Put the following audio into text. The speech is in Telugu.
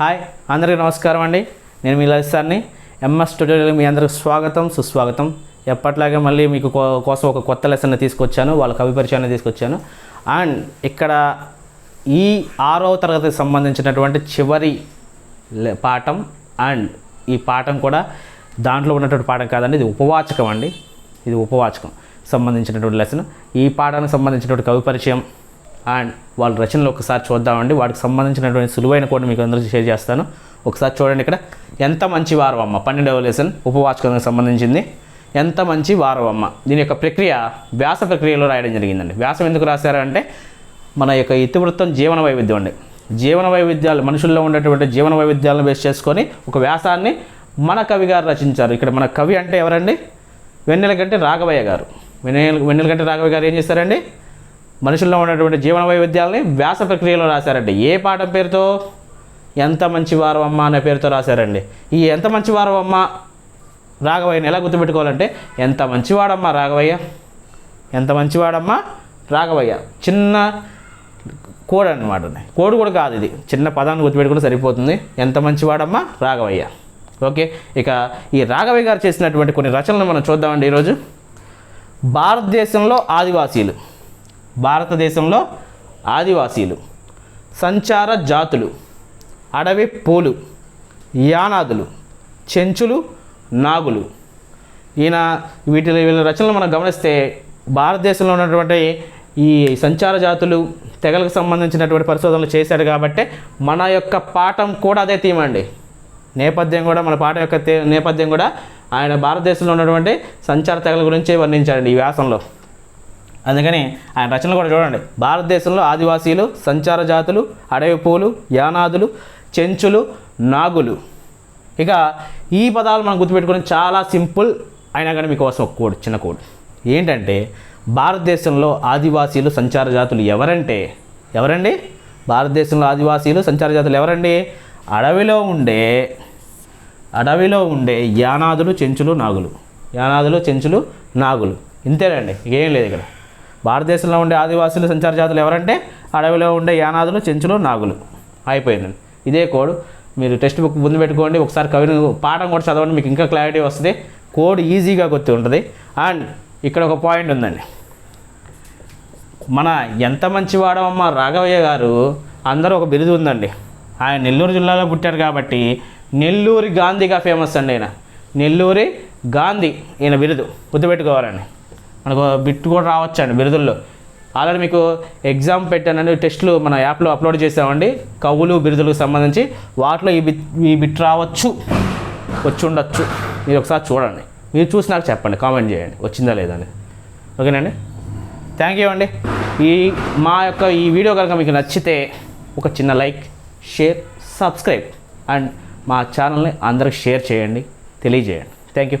హాయ్ అందరికీ నమస్కారం అండి. నేను మీ లలిత్ ఎంఎస్ స్టూడియోలో మీ అందరికి స్వాగతం సుస్వాగతం. ఎప్పట్లాగే మళ్ళీ మీకు కో- కోసం ఒక కొత్త లెసన్ తీసుకొచ్చాను వాళ్ళ కవి పరిచయాన్ని తీసుకొచ్చాను. అండ్ ఇక్కడ ఈ ఆరవ తరగతికి సంబంధించినటువంటి చివరి పాఠం అండ్ ఈ పాఠం కూడా దాంట్లో ఉన్నటువంటి పాఠం కాదండి ఇది ఉపవాచకం అండి. ఇది ఉపవాచకం సంబంధించినటువంటి లెసన్. ఈ పాఠానికి సంబంధించినటువంటి కవి పరిచయం అండ్ వాళ్ళ రచనలు ఒకసారి చూద్దామండి. వాటికి సంబంధించినటువంటి సులువైన కూడా మీకు అందరికీ షేర్ చేస్తాను. ఒకసారి చూడండి ఇక్కడ. ఎంత మంచి వారం అమ్మ పన్నెండవ లెసన్ ఉపవాచకానికి సంబంధించింది. ఎంత మంచి వారం అమ్మ దీని యొక్క ప్రక్రియ వ్యాస ప్రక్రియలో రాయడం జరిగిందండి. వ్యాసం ఎందుకు రాశారంటే మన యొక్క ఇతివృత్తం జీవన వైవిధ్యం అండి. జీవన వైవిధ్యాలు మనుషుల్లో ఉండేటువంటి జీవన వైవిధ్యాలను బేస్ చేసుకొని ఒక వ్యాసాన్ని మన కవి గారు రచించారు. ఇక్కడ మన కవి అంటే ఎవరండి? వెన్నెలగంటి రాఘవయ్య గారు. వెన్నెల వెన్నెలగంటి రాఘవయ్య గారు ఏం చేశారండి మనుషుల్లో ఉన్నటువంటి జీవన వైవిధ్యాలని వ్యాస ప్రక్రియలో రాశారండి. ఏ పాఠం పేరుతో? ఎంత మంచివారు అమ్మ అనే పేరుతో రాశారండి. ఈ ఎంత మంచివారు అమ్మ రాఘవయ్యని ఎలా గుర్తుపెట్టుకోవాలంటే ఎంత మంచివాడమ్మా రాఘవయ్య? ఎంత మంచివాడమ్మా రాఘవయ్య? చిన్న కోడ్ అనమాట కోడ్ కూడా కాదు ఇది. చిన్న పదాన్ని గుర్తుపెట్టుకుంటే సరిపోతుంది. ఎంత మంచివాడమ్మా రాఘవయ్య? ఓకే ఇక ఈ రాఘవయ్య గారు చేసినటువంటి కొన్ని రచనలు మనం చూద్దామండి ఈరోజు. భారతదేశంలో ఆదివాసీలు. భారతదేశంలో ఆదివాసీలు సంచార జాతులు అడవి పూలు యానాదులు చెంచులు నాగులు. ఈయన వీటి వీళ్ళ రచనలు మనం గమనిస్తే భారతదేశంలో ఉన్నటువంటి ఈ సంచార జాతులు తెగలకు సంబంధించినటువంటి పరిశోధనలు చేశాడు కాబట్టి మన యొక్క పాఠం కూడా అదే థీమ్ అండి. నేపథ్యం కూడా మన పాఠం యొక్క నేపథ్యం కూడా ఆయన భారతదేశంలో ఉన్నటువంటి సంచార తెగల గురించి వర్ణించాడండి ఈ వ్యాసంలో. అందుకని ఆయన రచనలు కూడా చూడండి. భారతదేశంలో ఆదివాసీలు సంచార జాతులు అడవి పూలు యానాదులు చెంచులు నాగులు. ఇక ఈ పదాలు మనం గుర్తుపెట్టుకోవడం చాలా సింపుల్ అయినా కానీ మీకోసం ఒక కోడ్ చిన్న కోడ్. ఏంటంటే భారతదేశంలో ఆదివాసీలు సంచార జాతులు ఎవరంటే? ఎవరండి? భారతదేశంలో ఆదివాసీలు సంచార జాతులు ఎవరండి? అడవిలో ఉండే అడవిలో ఉండే యానాదులు చెంచులు నాగులు. యానాదులు చెంచులు నాగులు. ఇంతేనండి. ఏం లేదు ఇక్కడ. భారతదేశంలో ఉండే ఆదివాసులు సంచార జాతులు ఎవరంటే అడవిలో ఉండే యానాదులు చెంచులు నాగులు. అయిపోయింది ఇదే కోడ్. మీరు టెక్స్ట్ బుక్ ముందు పెట్టుకోండి. ఒకసారి కవిని పాఠం కూడా చదవండి. మీకు ఇంకా క్లారిటీ వస్తుంది. కోడ్ ఈజీగా గుర్తు ఉంటుంది. అండ్ ఇక్కడ ఒక పాయింట్ ఉందండి. మన ఎంత మంచివాడమమ్మ రాఘవయ్య గారు అందరూ ఒక బిరుదు ఉందండి. ఆయన నెల్లూరు జిల్లాలో పుట్టారు కాబట్టి నెల్లూరి గాంధీగా ఫేమస్ అండి ఆయన నెల్లూరి గాంధీ ఈయన బిరుదు. గుర్తుపెట్టుకోవాలండి. మనకు బిట్ కూడా రావచ్చండి బిరుదుల్లో. ఆల్రెడీ మీకు ఎగ్జామ్ పెట్టానండి టెస్టులు మన యాప్లో అప్లోడ్ చేసామండి. కవులు బిరుదులకు సంబంధించి వాటిలో ఈ బిట్ ఈ బిట్ రావచ్చు వచ్చి ఉండొచ్చు. మీరు ఒకసారి చూడండి. మీరు చూసి నాకు చెప్పండి కామెంట్ చేయండి వచ్చిందా లేదా అని. ఓకేనండి? థ్యాంక్ యూ అండి. ఈ మా యొక్క ఈ వీడియో కనుక మీకు నచ్చితే ఒక చిన్న లైక్ షేర్ సబ్స్క్రైబ్ అండ్ మా ఛానల్ని అందరికి షేర్ చేయండి తెలియజేయండి. Thank you